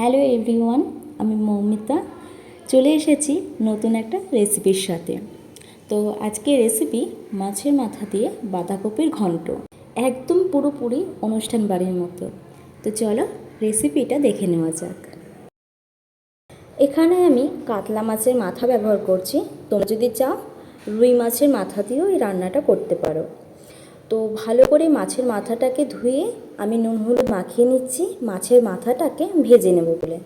Hello everyone, আমি মৌমিতা। চলে এসেছি নতুন একটা রেসিপির সাথে। তো আজকে রেসিপি মাছের মাথা দিয়ে বাঁধাকপির ঘন্ট। একদম পুরোপুরি অনুষ্ঠান বাড়ির মতো। তো চলো রেসিপিটা দেখে নেওয়া যাক। এখানে আমি কাতলা মাছের মাথা ব্যবহার করছি। তোমরা যদি চাও রুই মাছের মাথা দিয়েও এই রান্নাটা করতে পারো। তো ভালো করে মাছের মাথাটাকে ধুয়ে আমি নুন হলুদ মাখিয়ে নিচ্ছি। মাছের মাথাটাকে ভেজে নেব বলে।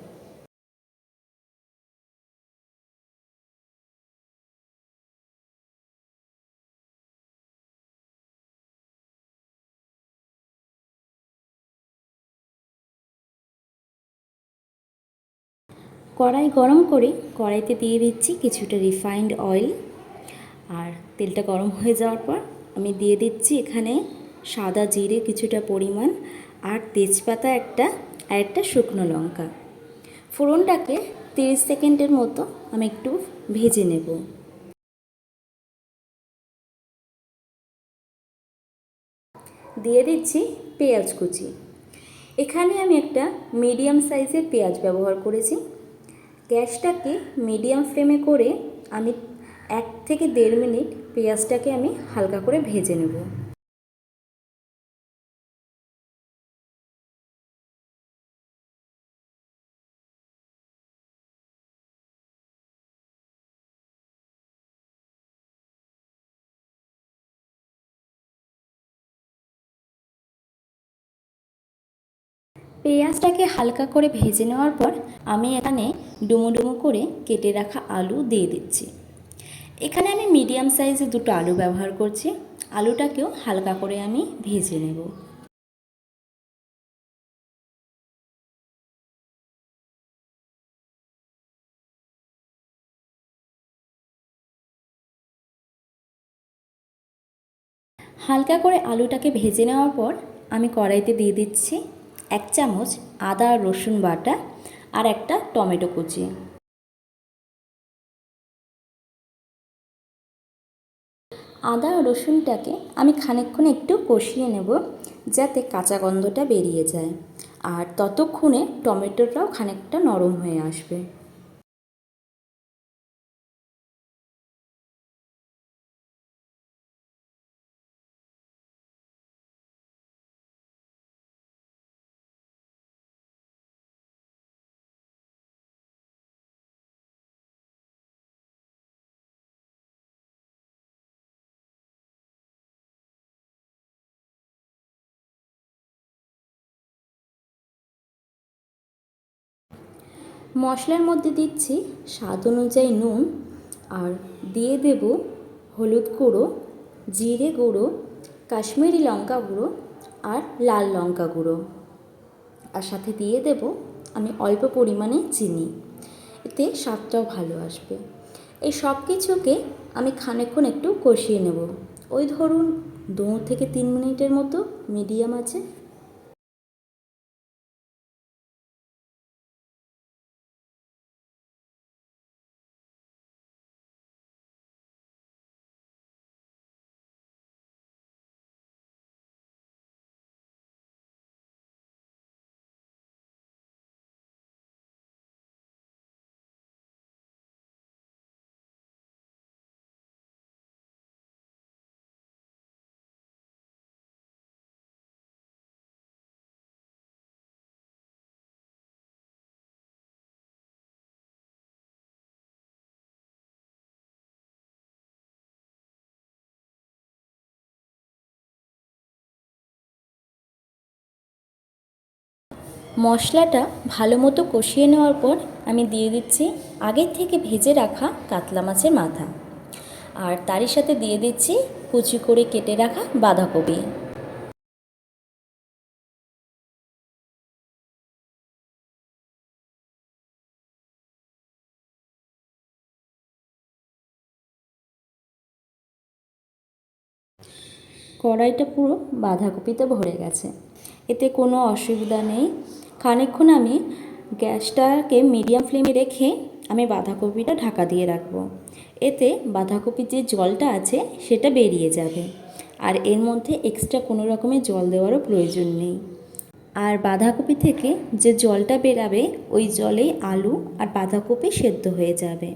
কড়াই গরম করে কড়াইতে দিয়ে দিচ্ছি কিছুটা রিফাইন্ড অয়েল আর তেলটা গরম হয়ে যাওয়ার পর আমি দিয়ে দিচ্ছি এখানে সাদা জিরে কিছুটা পরিমাণ আর তেজপাতা একটা আর একটা শুকনো লঙ্কা। ফোড়নটাকে তিরিশ সেকেন্ডের মতো আমি একটু ভেজে নেব। দিয়ে দিচ্ছি পেঁয়াজ কুচি। এখানে আমি একটা মিডিয়াম সাইজের পেঁয়াজ ব্যবহার করেছি। গ্যাসটাকে মিডিয়াম ফ্লেমে করে আমি এক থেকে দেড় মিনিট পেঁয়াজটাকে আমি হালকা করে ভেজে নেব। পেঁয়াজটাকে হালকা করে ভেজে নেওয়ার পর আমি এখানে ডুমো ডুমো করে কেটে রাখা আলু দিয়ে দিচ্ছি। এখানে আমি মিডিয়াম সাইজে দুটো আলু ব্যবহার করছি। আলুটাকেও হালকা করে আমি ভেজে নেব। হালকা করে আলুটাকে ভেজে নেওয়ার পর আমি কড়াইতে দিয়ে দিচ্ছি এক চামচ আদা রসুন বাটা আর একটা টমেটো কুচি। আদা রসুনটাকে আমি খানিকক্ষণ একটু কষিয়ে নেব, যাতে কাঁচা গন্ধটা বেরিয়ে যায়। আর ততক্ষণে টমেটোটাও খানিকটা নরম হয়ে আসবে। মশলার মধ্যে দিচ্ছি স্বাদ অনুযায়ী নুন আর দিয়ে দেব হলুদ গুঁড়ো, জিরে গুঁড়ো, কাশ্মীরি লঙ্কা গুঁড়ো আর লাল লঙ্কা গুঁড়ো। আর সাথে দিয়ে দেব আমি অল্প পরিমাণে চিনি। এতে স্বাদটাও ভালো আসবে। এই সব কিছুকে আমি খানিকক্ষণ একটু কষিয়ে নেব। ওই ধরুন দু থেকে তিন মিনিটের মতো মিডিয়াম আছে। মশলাটা ভালো মতো কষিয়ে নেওয়ার পর আমি দিয়ে দিচ্ছি আগের থেকে ভেজে রাখা কাতলা মাছের মাথা। আর তারই সাথে দিয়ে দিচ্ছি কুচি করে কেটে রাখা বাঁধাকপি। কড়াইটা পুরো বাঁধাকপিতে ভরে গেছে। এতে কোনো অসুবিধা নেই। খানিকক্ষণ আমি গ্যাসটাকে মিডিয়াম ফ্লেমে রেখে আমি বাঁধাকপিটা ঢাকা দিয়ে রাখব। এতে বাঁধাকপির যে জলটা আছে সেটা বেরিয়ে যাবে। আর এর মধ্যে এক্সট্রা কোনো রকমের জল দেওয়ারও প্রয়োজন নেই। আর বাঁধাকপি থেকে যে জলটা বেরাবে, ওই জলেই আলু আর বাঁধাকপি সেদ্ধ হয়ে যাবে।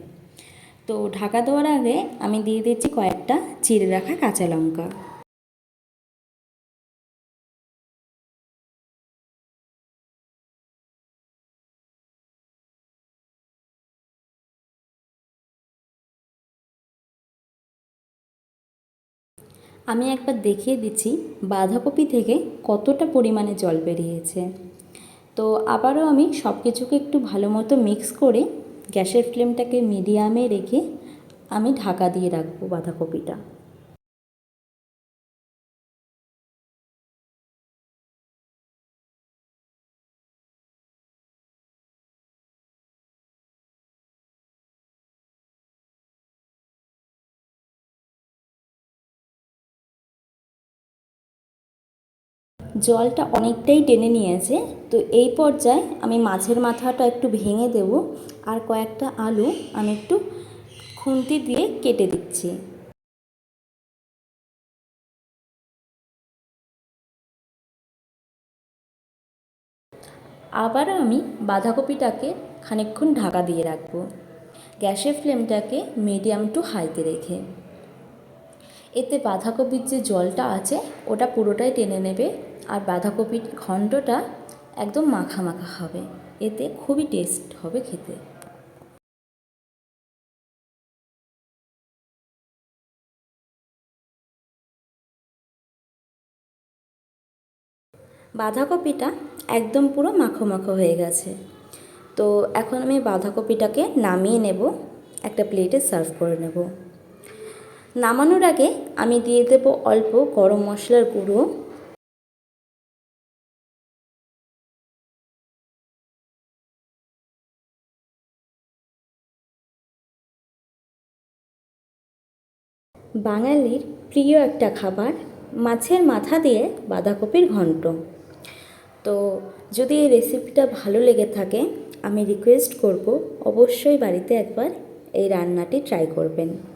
তো ঢাকা দেওয়ার আগে আমি দিয়ে দিচ্ছি কয়েকটা চিড়ে রাখা কাঁচা লঙ্কা। আমি একবার দেখিয়ে দিচ্ছি বাঁধাকপি থেকে কতটা পরিমাণে জল বেরিয়েছে। তো আবারও আমি সব কিছুকে একটু ভালো মতো মিক্স করে গ্যাসের ফ্লেমটাকে মিডিয়ামে রেখে আমি ঢাকা দিয়ে রাখব বাঁধাকপিটা। জলটা অনেকটাই টেনে নিয়েছে। তো এই পর্যায়ে আমি মাছের মাথাটা একটু ভেঙে দেব আর কয়েকটা আলু আমি একটু খুন্তি দিয়ে কেটে দিচ্ছি। আবার আমি বাঁধাকপিটাকে খানিকক্ষণ ঢাকা দিয়ে রাখব। গ্যাসের ফ্লেমটাকে মিডিয়াম টু হাইতে রেখে। এতে বাঁধাকপির যে জলটা আছে, ওটা পুরোটাই টেনে নেবে। আর বাঁধাকপির ঘন্টটা একদম মাখা মাখা হবে। এতে খুবই টেস্ট হবে খেতে। বাঁধাকপিটা একদম পুরো মাখো মাখো হয়ে গেছে। তো এখন আমি বাঁধাকপিটাকে নামিয়ে নেব, একটা প্লেটে সার্ভ করে নেব। নামানোর আগে আমি দিয়ে দেব অল্প গরম মশলার গুঁড়ো। বাঙালির প্রিয় একটা খাবার, মাছের মাথা দিয়ে বাঁধাকপির ঘন্ট। তো যদি এই রেসিপিটা ভালো লেগে থাকে, আমি রিকোয়েস্ট করব অবশ্যই বাড়িতে একবার এই রান্নাটি ট্রাই করবেন।